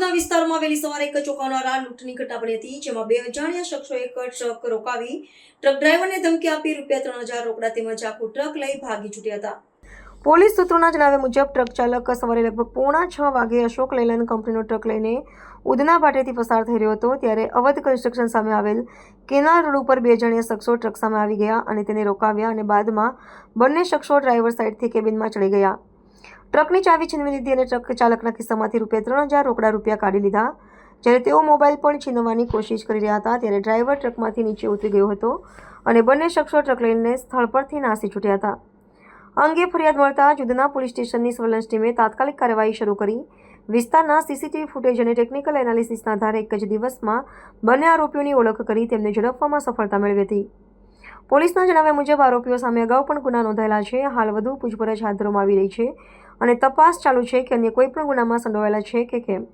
વિસ્તારમાં વહેલી સવારે એક ચોંકાવનારા લૂંટની ઘટના બની હતી, જેમાં બે અજાણ્યા શખ્સો એક ટ્રક રોકાવી ટ્રક ડ્રાઈવરને ધમકી આપી રૂપિયા ત્રણ હજાર રોકડા તેમજ આખું ટ્રક લઈ ભાગી છૂટ્યા હતા. પોલીસ સૂત્રોના જણાવ્યા મુજબ, ટ્રક ચાલક સવારે લગભગ પોણા છ વાગે અશોક લેલન કંપનીનો ટ્રક લઈને ઉધના ભાટેથી પસાર થઈ રહ્યો હતો, ત્યારે અવધ કન્સ્ટ્રક્શન સામે આવેલ કેનાલ રોડ ઉપર બે જણીય શખ્સો ટ્રક સામે આવી ગયા અને તેને રોકાવ્યા અને બાદમાં બંને શખ્સો ડ્રાઈવર સાઈડથી કેબિનમાં ચડી ગયા. ટ્રકની ચાવી છીનવી લીધી અને ટ્રક ચાલકના ખિસ્સામાંથી રૂપિયા ત્રણ હજાર રોકડા રૂપિયા કાઢી લીધા. જ્યારે તેઓ મોબાઈલ પણ છીનવવાની કોશિશ કરી રહ્યા હતા, ત્યારે ડ્રાઈવર ટ્રકમાંથી નીચે ઉતરી ગયો હતો અને બંને શખ્સો ટ્રક લઈને સ્થળ પરથી નાસી છૂટ્યા હતા. અંગે ફરિયાદ મળતા જુદના પોલીસ સ્ટેશનની સર્વેલન્સ ટીમે તાત્કાલિક કાર્યવાહી શરૂ કરી. વિસ્તારના સીસીટીવી ફૂટેજ અને ટેકનિકલ એનાલિસિસના આધારે એક જ દિવસમાં બંને આરોપીઓની ઓળખ કરી તેમને ઝડપવામાં સફળતા મેળવી હતી. પોલીસના જણાવ્યા મુજબ, આરોપીઓ સામે અગાઉ પણ ગુના નોંધાયેલા છે. હાલ વધુ પૂછપરછ હાથ ધરવામાં આવી રહી છે. અને તપાસ ચાલુ છે કે અન્ય કોઈપણ ગુનામાં સંડોવાયેલા છે કે કેમ.